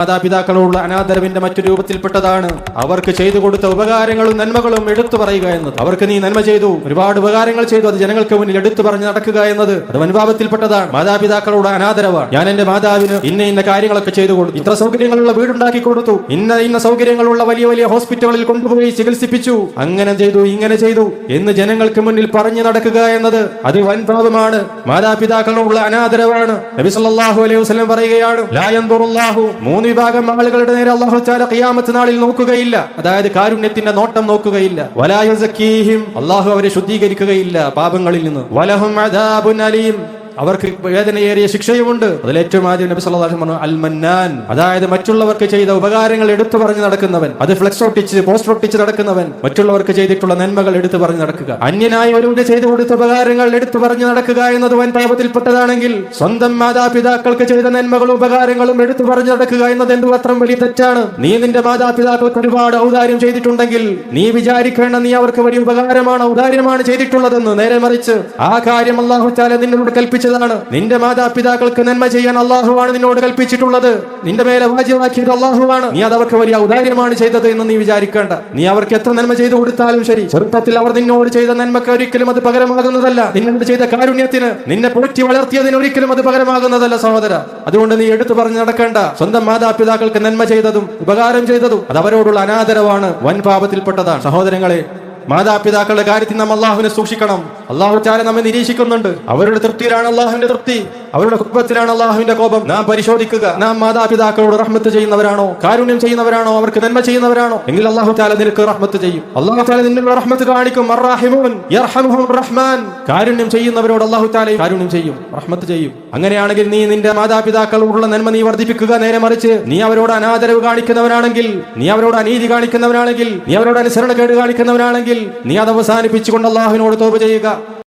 മാതാപിതാക്കളോടുള്ള അനാദരവിന്റെ മറ്റു രൂപത്തിൽപ്പെട്ടതാണ്. അവർക്ക് ചെയ്തു കൊടുത്ത ഉപകാരങ്ങളും നന്മകളും എടുത്തു പറയുക എന്നത്. അവർക്ക് നീ നന്മ ചെയ്തു. ഒരുപാട് ഉപകാരങ്ങൾ ചെയ്തു. അത് ജനങ്ങൾക്ക് മുന്നിൽ എടുത്തു പറഞ്ഞ് നടക്കുക എന്നത്. അത് വൻപാപത്തിൽപ്പെട്ടതാണ്. മാതാപിതാക്കളോട് അനാദരവാണ്. ഞാൻ എന്റെ മാതാവിന് ഇന്ന ഇന്ന കാര്യങ്ങളൊക്കെ ചെയ്തു കൊടുത്തു. ഇത്ര സൗകര്യങ്ങളുള്ള വീടുണ്ടാക്കി കൊടുത്തു. ഇന്ന ഇന്ന സൗകര്യങ്ങളുള്ള വലിയ വലിയ ഹോസ്പിറ്റലുകളിൽ കൊണ്ടുപോയി ചികിത്സിപ്പിച്ചു. അങ്ങനെ ചെയ്തു ഇങ്ങനെ ചെയ്തു എന്ന് ജനങ്ങൾക്ക് മുന്നിൽ പറഞ്ഞു നടക്കുക എന്നത് അത് വൻഭാവമാണ് മാതാപിതാക്കളോടുള്ള അനാദരവാണ്. നബി സല്ലല്ലാഹു അലൈഹി വസല്ലം പറയുകയാണ് ലാ മൂന്ന് വിഭാഗം ആളുകളുടെ നേരെ തആല ഖിയാമത്ത് നാളിൽ നോക്കുകയില്ല. അതായത് കാരുണ്യത്തിന്റെ നോട്ടം നോക്കുകയില്ല. വലായുസക്കീഹിം അള്ളാഹു അവരെ ശുദ്ധീകരിക്കുകയില്ല പാപങ്ങളിൽ നിന്ന്. വലഹും അവർക്ക് വേദനയേറിയ ശിക്ഷയുമുണ്ട്. അതിൽ ഏറ്റവും ആദ്യം നബി വസല്ലം പറഞ്ഞു അൽമന്നാൻ. അതായത് മറ്റുള്ളവർക്ക് ചെയ്ത ഉപകാരങ്ങൾ എടുത്തു പറഞ്ഞു നടക്കുന്നവൻ. അത് ഫ്ലെക്സ് ഒട്ടിച്ച് പോസ്റ്റർ ഒട്ടിച്ച് നടക്കുന്നവൻ. മറ്റുള്ളവർക്ക് ചെയ്തിട്ടുള്ള നന്മകൾ എടുത്തു പറഞ്ഞു നടക്കുക. അന്യനായ ഒരുവന്റെ ചെയ്തു കൊടുത്ത ഉപകാരങ്ങൾ എടുത്തു പറഞ്ഞു നടക്കുക എന്നത് വൻ പാപത്തിൽപ്പെട്ടതാണെങ്കിൽ സ്വന്തം മാതാപിതാക്കൾക്ക് ചെയ്ത നന്മകളും ഉപകാരങ്ങളും എടുത്തു പറഞ്ഞു നടക്കുക എന്നത് എന്തു വലിയ തെറ്റാണ്? നീ നിന്റെ മാതാപിതാക്കൾക്ക് ഒരുപാട് ഔദാര്യം ചെയ്തിട്ടുണ്ടെങ്കിൽ നീ വിചാരിക്കേണ്ട നീ അവർക്ക് വലിയ ഉപകാരമാണ് ഔദാര്യമാണ് ചെയ്തിട്ടുള്ളതെന്ന് നേരെ മറിച്ച് ആ കാര്യം അള്ളാഹു ചാല നിന്നോട് കൽപ്പിച്ചതാണ് നിന്റെ മാതാപിതാക്കൾക്ക് നന്മ ചെയ്യാൻ അള്ളാഹുവാണ് നിന്നോട് കൽപ്പിച്ചിട്ടുള്ളത്. നിന്റെ മേലെ വാജ്യമാക്കിയത് അള്ളാഹുവാണ്. നീ അത് അവർക്ക് വലിയ ഔദാര്യമാണ് ചെയ്തത് എന്ന് നീ വിചാരിക്കേണ്ട. നീ അവർക്ക് എത്ര നന്മ ചെയ്തു കൊടുത്താലും ശരി. ചെറുപ്പത്തിൽ അവർ നിന്നോട് ചെയ്ത നന്മക്ക് ഒരിക്കലും അത് പകരമാകുന്നതല്ല. നിന്നോട് ചെയ്ത കാരുണ്യത്തിന് നിന്നെ പോറ്റി വളർത്തിയതിന് ഒരിക്കലും അത് പകരമാകുന്നതല്ല സഹോദര. അതുകൊണ്ട് നീ എടുത്തു പറഞ്ഞു നടക്കേണ്ട. സ്വന്തം മാതാപിതാക്കൾക്ക് നന്മ ചെയ്തതും ഉപകാരം ചെയ്തതും അത് അവരോടുള്ള അനാദരവാണ്. വൻ പാപത്തിൽപ്പെട്ടതാണ് സഹോദരങ്ങളെ മാതാപിതാക്കളുടെ കാര്യത്തിൽ നാം അള്ളാഹുവിനെ സൂക്ഷിക്കണം. അള്ളാഹു നമ്മെ നിരീക്ഷിക്കുന്നുണ്ട്. അവരുടെ തൃപ്തിയിലാണ് അള്ളാഹുവിന്റെ തൃപ്തി. അവരുടെ കുടുംബത്തിലാണ് അള്ളാഹുവിന്റെ കോപം. നാം പരിശോധിക്കുക. നാം മാതാപിതാക്കളോട് റഹ്മത്ത് ചെയ്യുന്നവരാണോ? കാരുണ്യം ചെയ്യുന്നവരാണോ? അവർക്ക് നന്മ ചെയ്യുന്നവരാണോ? എങ്കിൽ അള്ളാഹു താല നിനക്ക് റഹ്മത്ത് ചെയ്യും. അള്ളാഹു താല നിന്നുള്ള റഹ്മത്ത് കാണിക്കും. റഹ്മാൻ. കാരുണ്യം ചെയ്യുന്നവരോട് അള്ളാഹു താലയും കാരുണ്യം ചെയ്യും. റഹ്മത്ത് ചെയ്യും. അങ്ങനെയാണെങ്കിൽ നീ നിന്റെ മാതാപിതാക്കളോടുള്ള നന്മ നീ വർദ്ധിപ്പിക്കുക നേരെ മറിച്ച്. നീ അവരോട് അനാദരവ് കാണിക്കുന്നവരാണെങ്കിൽ നീ അവരോട് അനീതി കാണിക്കുന്നവരാണെങ്കിൽ നീ അവരോട് അനുസരണക്കേട് കാണിക്കുന്നവരാണെങ്കിൽ നീ അത് അവസാനിപ്പിച്ചുകൊണ്ട് അള്ളാഹുവിനോട് തോപ് ചെയ്യുക.